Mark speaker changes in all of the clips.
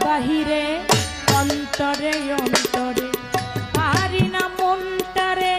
Speaker 1: বাহিরে অন্তরে অন্তরে। পারি না মনটারে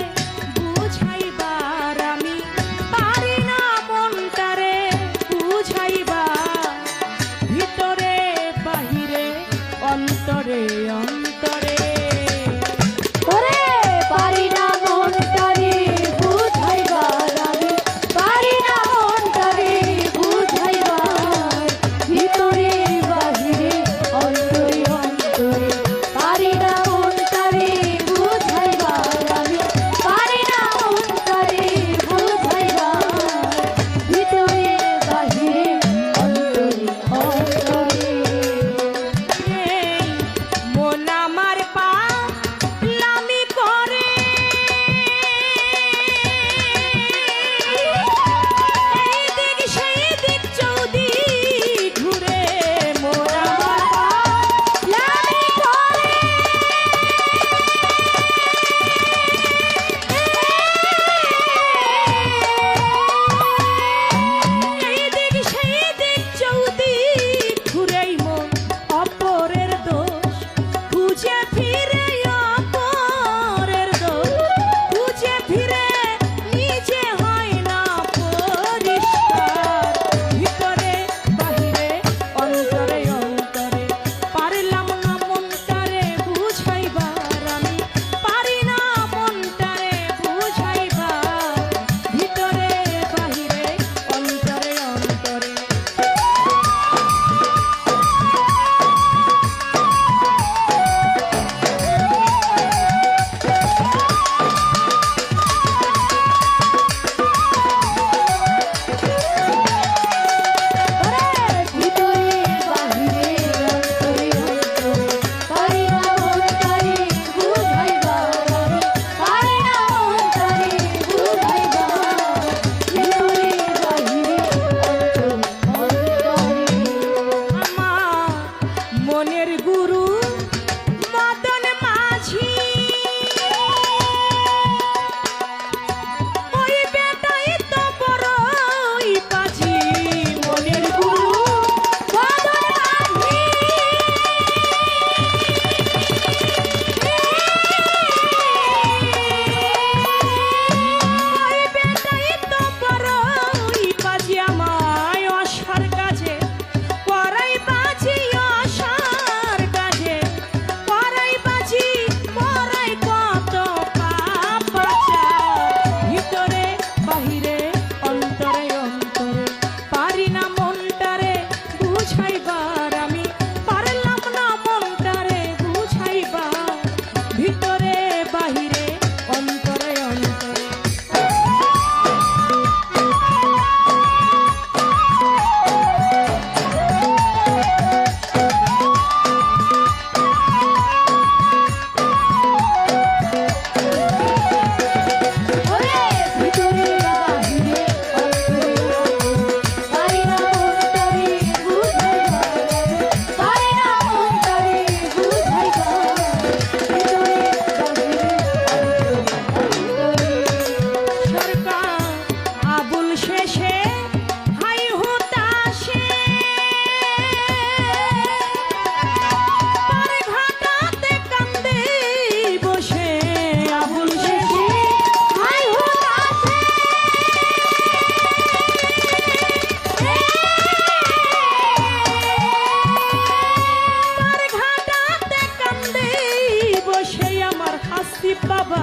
Speaker 1: Coach Paper. শান্তি পাবা